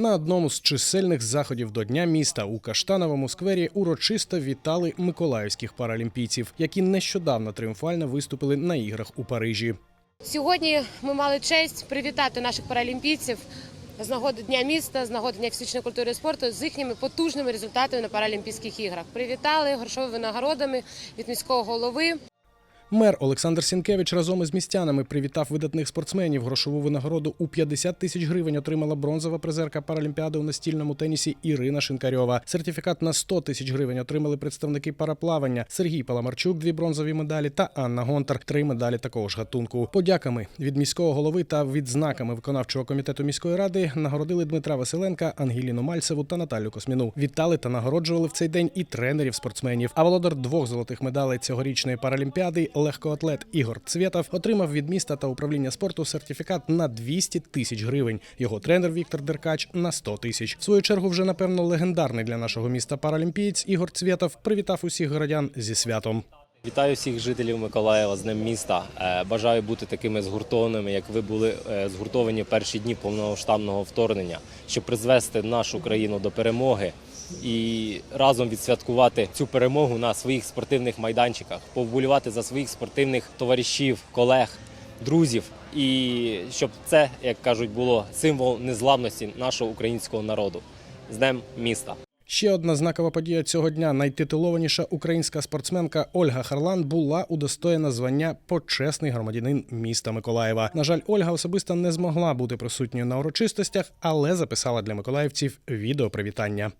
На одному з чисельних заходів до Дня міста у Каштановому сквері урочисто вітали миколаївських паралімпійців, які нещодавно тріумфально виступили на іграх у Парижі. Сьогодні ми мали честь привітати наших паралімпійців з нагоди Дня міста, з нагоди Дня фізичної культури і спорту з їхніми потужними результатами на Паралімпійських іграх. Привітали грошовими нагородами від міського голови. Мер Олександр Сінкевич разом із містянами привітав видатних спортсменів. Грошову винагороду у 50 тисяч гривень отримала бронзова призерка Паралімпіади у настільному тенісі Ірина Шинкарьова. Сертифікат на 100 тисяч гривень отримали представники параплавання Сергій Паламарчук, дві бронзові медалі та Анна Гонтар, три медалі такого ж гатунку. Подяками від міського голови та відзнаками виконавчого комітету міської ради нагородили Дмитра Василенка, Ангеліну Мальцеву та Наталю Косміну. Вітали та нагороджували в цей день і тренерів спортсменів. А володар двох золотих медалей цьогорічної паралімпіади легкоатлет Ігор Цвєтов отримав від міста та управління спорту сертифікат на 200 тисяч гривень. Його тренер Віктор Деркач на 100 тисяч. В свою чергу, вже напевно легендарний для нашого міста паралімпієць Ігор Цвєтов привітав усіх городян зі святом. Вітаю всіх жителів Миколаєва з Днем міста. Е, Бажаю бути такими згуртованими, як ви були е, згуртовані перші дні повномасштабного вторгнення, щоб призвести нашу країну до перемоги і разом відсвяткувати цю перемогу на своїх спортивних майданчиках, повболівати за своїх спортивних товаришів, колег, друзів. І щоб це, як кажуть, було символ незламності нашого українського народу з Днем міста. Ще одна знакова подія цього дня. Найтитулованіша українська спортсменка Ольга Харлан була удостоєна звання почесний громадянин міста Миколаєва. На жаль, Ольга особисто не змогла бути присутньою на урочистостях, але записала для миколаївців відео привітання.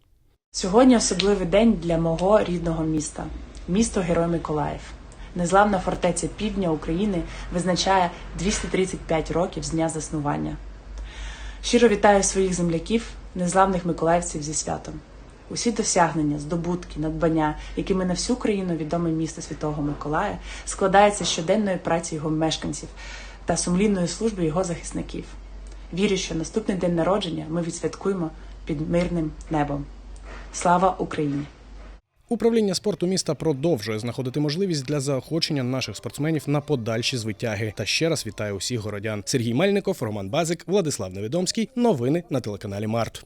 Сьогодні особливий день для мого рідного міста місто Герой Миколаїв. Незламна фортеця півдня України визначає 235 років з дня заснування. Щиро вітаю своїх земляків, незламних миколаївців зі святом. Усі досягнення, здобутки, надбання, якими на всю країну відоме місто Святого Миколая, складається щоденної праці його мешканців та сумлінної служби його захисників. Вірю, що наступний день народження ми відсвяткуємо під мирним небом. Слава Україні! Управління спорту міста продовжує знаходити можливість для заохочення наших спортсменів на подальші звитяги. Та ще раз вітаю усіх городян. Сергій Мельников, Роман Базик, Владислав Невідомський. Новини на телеканалі Март.